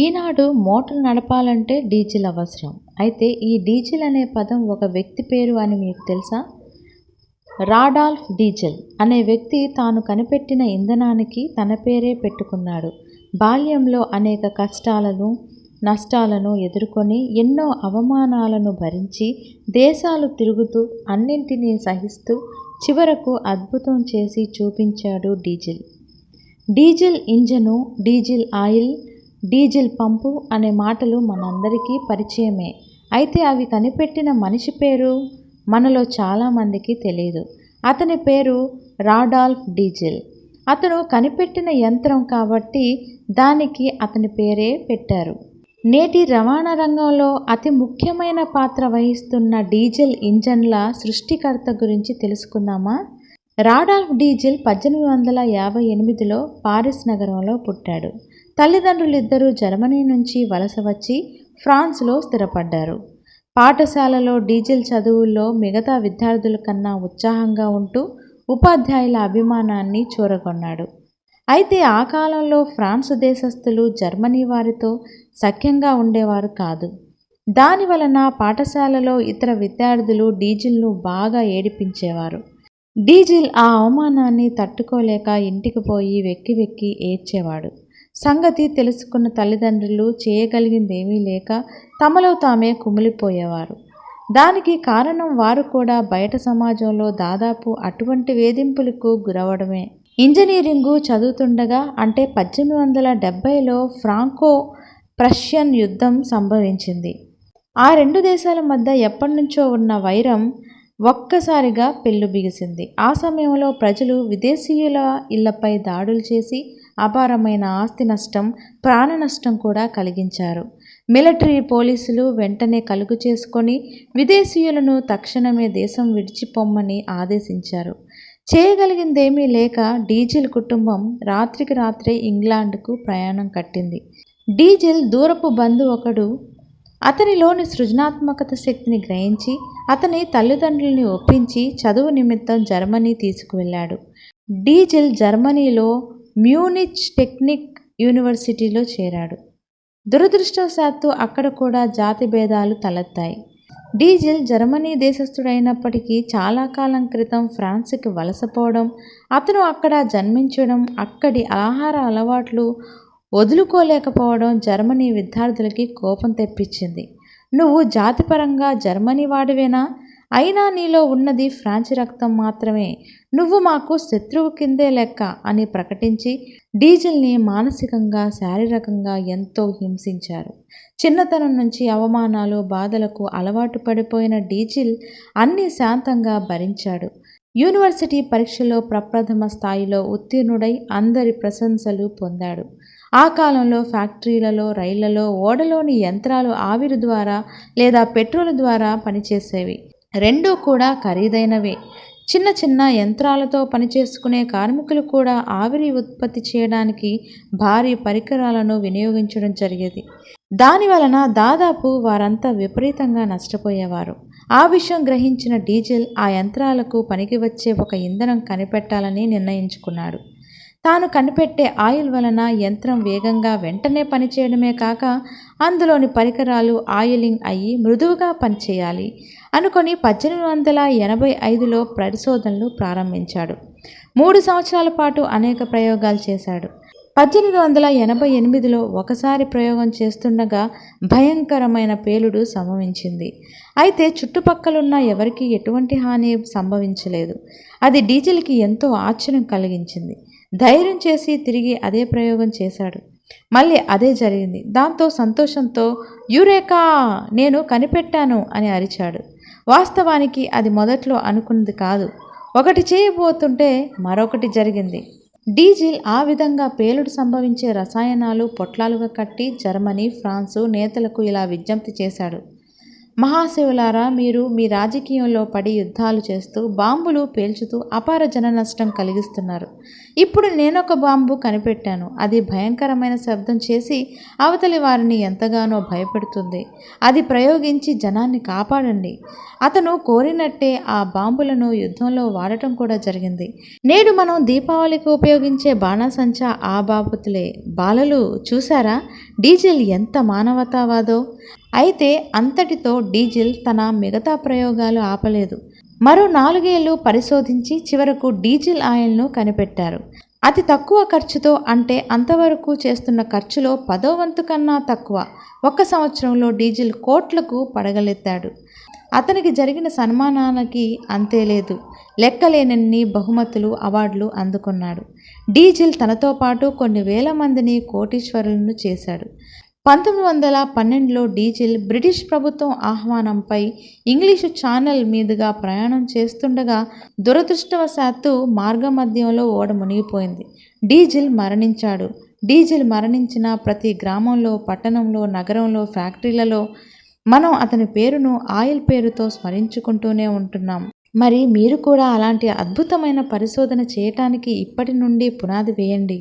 ఈనాడు motor నడపాలంటే diesel అవసరం. అయితే ఈ డీజిల్ అనే పదం ఒక వ్యక్తి పేరు అని మీకు తెలుసా? రాడాల్ఫ్ డీజిల్ అనే వ్యక్తి తాను కనిపెట్టిన ఇంధనానికి తన పేరే పెట్టుకున్నాడు. బాల్యంలో అనేక కష్టాలను నష్టాలను ఎదుర్కొని ఎన్నో అవమానాలను భరించి దేశాలు తిరుగుతూ అన్నింటినీ సహిస్తూ చివరకు అద్భుతం చేసి చూపించాడు diesel. Diesel engine diesel oil diesel pump అనే మాటలు మనందరికీ పరిచయమే. అయితే అవి కనిపెట్టిన మనిషి పేరు మనలో చాలామందికి తెలియదు అతని పేరు రాడాల్ఫ్ డీజిల్. అతను కనిపెట్టిన యంత్రం కాబట్టి దానికి అతని పేరే పెట్టారు. నేటి రవాణా రంగంలో అతి ముఖ్యమైన పాత్ర వహిస్తున్న డీజిల్ ఇంజన్ల సృష్టికర్త గురించి తెలుసుకుందామా? రాడాల్ఫ్ డీజిల్ పద్దెనిమిది వందల యాభై ఎనిమిదిలో పారిస్ నగరంలో పుట్టాడు. తల్లిదండ్రులిద్దరూ జర్మనీ నుంచి వలస వచ్చి ఫ్రాన్స్లో స్థిరపడ్డారు. పాఠశాలలో డీజిల్ చదువుల్లో మిగతా విద్యార్థుల కన్నా ఉత్సాహంగా ఉంటూ ఉపాధ్యాయుల అభిమానాన్ని చూరగొన్నాడు. అయితే ఆ కాలంలో ఫ్రాన్స్ దేశస్థులు జర్మనీ వారితో సఖ్యంగా ఉండేవారు కాదు. దాని వలన పాఠశాలలో ఇతర విద్యార్థులు డీజిల్ను బాగా ఏడిపించేవారు. డీజిల్ ఆ అవమానాన్ని తట్టుకోలేక ఇంటికి పోయి వెక్కి వెక్కి ఏడ్చేవాడు. సంగతి తెలుసుకున్న తల్లిదండ్రులు చేయగలిగిందేమీ లేక తమలో తామే కుమిలిపోయేవారు. దానికి కారణం వారు కూడా బయట సమాజంలో దాదాపు అటువంటి వేధింపులకు గురవడమే. ఇంజనీరింగు చదువుతుండగా అంటే పద్దెనిమిది వందల డెబ్భైలో ఫ్రాంకో ప్రష్యన్ యుద్ధం సంభవించింది. ఆ రెండు దేశాల మధ్య ఎప్పటినుంచో ఉన్న వైరం ఒక్కసారిగా పెళ్ళు బిగిసింది. ఆ సమయంలో ప్రజలు విదేశీయుల ఇళ్ళపై దాడులు చేసి అపారమైన ఆస్తి నష్టం ప్రాణ నష్టం కూడా కలిగించారు. మిలిటరీ పోలీసులు వెంటనే కలుగు చేసుకొని విదేశీయులను తక్షణమే దేశం విడిచిపోమ్మని ఆదేశించారు. చేయగలిగిందేమీ లేక డీజిల్ కుటుంబం రాత్రికి రాత్రే ఇంగ్లాండ్కు ప్రయాణం కట్టింది. డీజిల్ దూరపు బంధు ఒకడు అతనిలోని సృజనాత్మకత శక్తిని గ్రహించి అతని తల్లిదండ్రుల్ని ఒప్పించి చదువు నిమిత్తం జర్మనీ తీసుకువెళ్ళాడు. డీజిల్ జర్మనీలో మ్యూనిచ్ టెక్నిక్ యూనివర్సిటీలో చేరాడు. దురదృష్టవశాత్తు అక్కడ కూడా జాతి భేదాలు తలెత్తాయి. డీజిల్ జర్మనీ దేశస్థుడైనప్పటికీ చాలా కాలం క్రితం ఫ్రాన్స్కి వలసపోవడం అతను అక్కడ జన్మించడం అక్కడి ఆహార అలవాట్లు వదులుకోలేకపోవడం జర్మనీ విద్యార్థులకి కోపం తెప్పించింది. నువ్వు జాతిపరంగా జర్మనీ వాడివేనా? అయినా నీలో ఉన్నది ఫ్రాన్స్ రక్తం మాత్రమే. నువ్వు మాకు శత్రువు కిందే లెక్క అని ప్రకటించి డీజిల్ని మానసికంగా శారీరకంగా ఎంతో హింసించారు. చిన్నతనం నుంచి అవమానాలు బాధలకు అలవాటు పడిపోయిన డీజిల్ అన్నీ శాంతంగా భరించాడు. యూనివర్సిటీ పరీక్షలో ప్రప్రథమ స్థాయిలో ఉత్తీర్ణుడై అందరి ప్రశంసలు పొందాడు. ఆ కాలంలో ఫ్యాక్టరీలలో రైళ్ళలో ఓడలోని యంత్రాలు ఆవిరి ద్వారా లేదా పెట్రోల్ ద్వారా పనిచేసేవి. రెండూ కూడా ఖరీదైనవే. చిన్న చిన్న యంత్రాలతో పనిచేసుకునే కార్మికులు కూడా ఆవిరి ఉత్పత్తి చేయడానికి భారీ పరికరాలను వినియోగించడం జరిగేది. దాని వలన దాదాపు వారంతా విపరీతంగా నష్టపోయేవారు. ఆ విషయం గ్రహించిన డీజిల్ ఆ యంత్రాలకు పనికి వచ్చే ఒక ఇంధనం కనిపెట్టాలని నిర్ణయించుకున్నాడు తాను కనిపెట్టే ఆయిల్ వలన యంత్రం వేగంగా వెంటనే పనిచేయడమే కాక అందులోని పరికరాలు ఆయిలింగ్ అయ్యి మృదువుగా పనిచేయాలి అనుకొని పద్దెనిమిది వందల ఎనభై ఐదులో పరిశోధనలు ప్రారంభించాడు. మూడు సంవత్సరాల పాటు అనేక ప్రయోగాలు చేశాడు. పద్దెనిమిది వందల ఎనభై ఎనిమిదిలో ఒకసారి ప్రయోగం చేస్తుండగా భయంకరమైన పేలుడు సంభవించింది. అయితే చుట్టుపక్కలున్న ఎవరికి ఎటువంటి హాని సంభవించలేదు. అది డీజిల్కి ఎంతో ఆశ్చర్యం కలిగించింది. ధైర్యం చేసి తిరిగి అదే ప్రయోగం చేశాడు. మళ్ళీ అదే జరిగింది. దాంతో సంతోషంతో యురేకా నేను కనిపెట్టాను అని అరిచాడు. వాస్తవానికి అది మొదట్లో అనుకున్నది కాదు. ఒకటి చేయబోతుంటే మరొకటి జరిగింది. డీజిల్ ఆ విధంగా పేలుడు సంభవించే రసాయనాలు పొట్లాలుగా కట్టి జర్మనీ ఫ్రాన్సు నేతలకు ఇలా విజ్ఞప్తి చేశాడు. మహాశివులారా మీరు మీ రాజకీయంలో పడి యుద్ధాలు చేస్తూ బాంబులు పేల్చుతూ అపార జన నష్టం కలిగిస్తున్నారు. ఇప్పుడు నేనొక బాంబు కనిపెట్టాను. అది భయంకరమైన శబ్దం చేసి అవతలి వారిని ఎంతగానో భయపెడుతుంది. అది ప్రయోగించి జనాన్ని కాపాడండి. అతను కోరినట్టే ఆ బాంబులను యుద్ధంలో వాడటం కూడా జరిగింది. నేడు మనం దీపావళికి ఉపయోగించే బాణాసంచా ఆ బాపతులే బాలలు చూసారా డీజిల్ ఎంత మానవతావాదో. అయితే అంతటితో డీజిల్ తన మిగతా ప్రయోగాలు ఆపలేదు. మరో నాలుగేళ్ళు పరిశోధించి చివరకు డీజిల్ ఆయిల్ను కనిపెట్టారు. అతి తక్కువ ఖర్చుతో అంటే అంతవరకు చేస్తున్న ఖర్చులో పదో వంతు కన్నా తక్కువ ఒక్క సంవత్సరంలో డీజిల్ కోట్లకు పడగలెత్తాడు. అతనికి జరిగిన సన్మానానికి అంతే లేదు. లెక్కలేనన్ని బహుమతులు అవార్డులు అందుకున్నాడు. డీజిల్ తనతో పాటు కొన్ని వేల మందిని కోటీశ్వరులను చేశాడు. పంతొమ్మిది వందల పన్నెండులో డీజిల్ బ్రిటిష్ ప్రభుత్వం ఆహ్వానంపై ఇంగ్లీషు ఛానల్ మీదుగా ప్రయాణం చేస్తుండగా దురదృష్టవశాత్తు మార్గమధ్యంలో ఓడ మునిగిపోయింది. డీజిల్ మరణించాడు. డీజిల్ మరణించిన ప్రతి గ్రామంలో పట్టణంలో నగరంలో ఫ్యాక్టరీలలో మనం అతని పేరును ఆయిల్ పేరుతో స్మరించుకుంటూనే ఉంటున్నాం. మరి మీరు కూడా అలాంటి అద్భుతమైన పరిశోధన చేయటానికి ఇప్పటి నుండి పునాది వేయండి.